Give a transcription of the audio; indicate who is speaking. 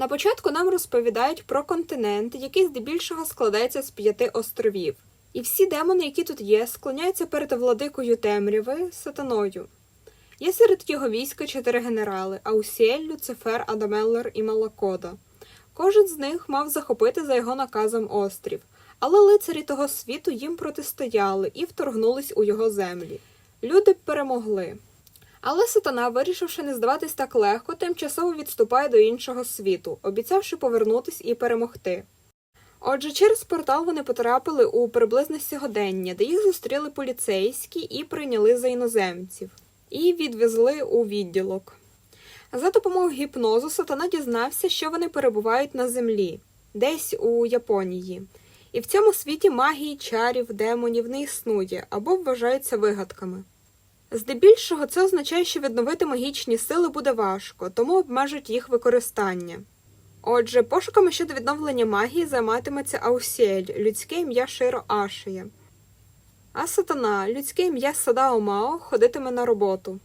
Speaker 1: На початку нам розповідають про континент, який здебільшого складається з п'яти островів. І всі демони, які тут є, склоняються перед владикою темряви сатаною. Є серед його війська чотири генерали: Аусіель, Люцифер, Адамеллер і Малакода. Кожен з них мав захопити за його наказом острів, але лицарі того світу їм протистояли і вторгнулись у його землі. Люди перемогли. Але сатана, вирішивши не здаватись так легко, тимчасово відступає до іншого світу, обіцявши повернутись і перемогти. Отже, через портал вони потрапили у приблизне сьогодення, де їх зустріли поліцейські і прийняли за іноземців, і відвезли у відділок. За допомогою гіпнозу сатана дізнався, що вони перебувають на землі, десь у Японії. І в цьому світі магії, чарів, демонів не існує або вважаються вигадками. Здебільшого це означає, що відновити магічні сили буде важко, тому обмежують їх використання. Отже, пошуками щодо відновлення магії займатиметься Аусіель, людське ім'я Широ Ашія. А сатана, людське ім'я Садао Мао, ходитиме на роботу.